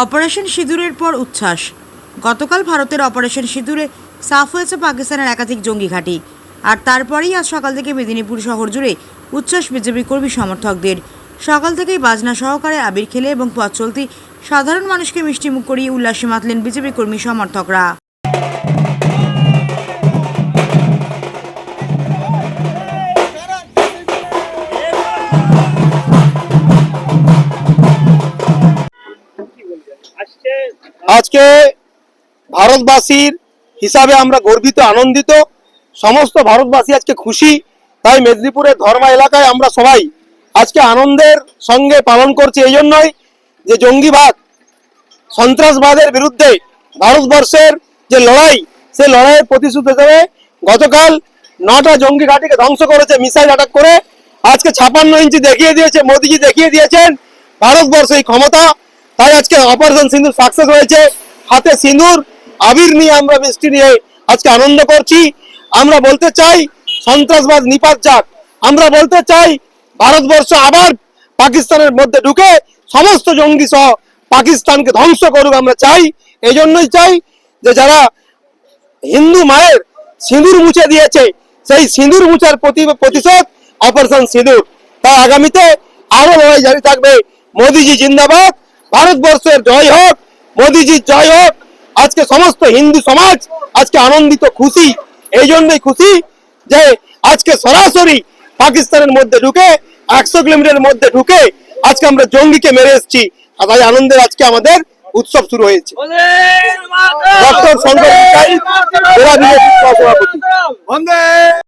Operation সিঁদুরের পর উচ্ছ্বাস। গতকাল ভারতের অপারেশন সিঁদুরে সাফ হয়েছে পাকিস্তানের একাধিক জঙ্গি ঘাঁটি। আর তারপরেই আজ সকাল থেকে মেদিনীপুর শহর জুড়ে উচ্ছ্বাস বিজেপি কর্মী সমর্থকদের। সকাল থেকেই বাজনা সহকারে আবির খেলে এবং পথ চলতি সাধারণ মানুষকে মিষ্টিমুখ করিয়ে উল্লাসে মাতলেন বিজেপি কর্মী সমর্থকরা। আজকে ভারতবাসীর হিসাবে আমরা গর্বিত, আনন্দিত। সমস্ত ভারতবাসী আজকে খুশি। তাই মেদিনীপুরের ধর্মা এলাকায় আমরা সবাই আজকে আনন্দের সঙ্গে পালন করছি। এই জন্যই যে জঙ্গিবাদ, সন্ত্রাসবাদের বিরুদ্ধে ভারতবর্ষের যে লড়াই, সেই লড়াইয়ের প্রতিশোধ হিসেবে গতকাল নটা জঙ্গি ঘাটিকে ধ্বংস করেছে, মিসাইল অ্যাটাক করে। আজকে ছাপান্ন ইঞ্চি দেখিয়ে দিয়েছে, মোদিজি দেখিয়ে দিয়েছেন ভারতবর্ষ এই ক্ষমতা। তাই আজকে অপারেশন সিঁদুর সাকসেস হয়েছে। হাতে সিঁদুর, আবির নিয়ে আমরা বৃষ্টি নিয়ে আজকে আনন্দ করছি। আমরা বলতে চাই, সন্ত্রাসবাদ নিপাত যাক। আমরা বলতে চাই, ভারতবর্ষ আবার পাকিস্তানের মধ্যে ঢুকে সমস্ত জঙ্গি সহ পাকিস্তানকে ধ্বংস করুক আমরা চাই। এই জন্যই চাই যে যারা হিন্দু মায়ের সিঁদুর মুছে দিয়েছে, সেই সিঁদুর মুছার প্রতি প্রতিশোধ অপারেশন সিঁদুর। তাই আগামীতে আরও লড়াই জারি থাকবে। মোদিজি জিন্দাবাদ। ভারতবর্ষের জয় হোক। মোদিজির জয় হোক। আজকে সমস্ত হিন্দু সমাজ আজকে আনন্দিত খুশি। এই জন্যই খুশি যে আজকে সরাসরি পাকিস্তানের মধ্যে ঢুকে একশো কিলোমিটারের মধ্যে ঢুকে আজকে আমরা জঙ্গিকে মেরে এসেছি। আর তাই আনন্দের আজকে আমাদের উৎসব শুরু হয়েছে। ডক্টর শঙ্কর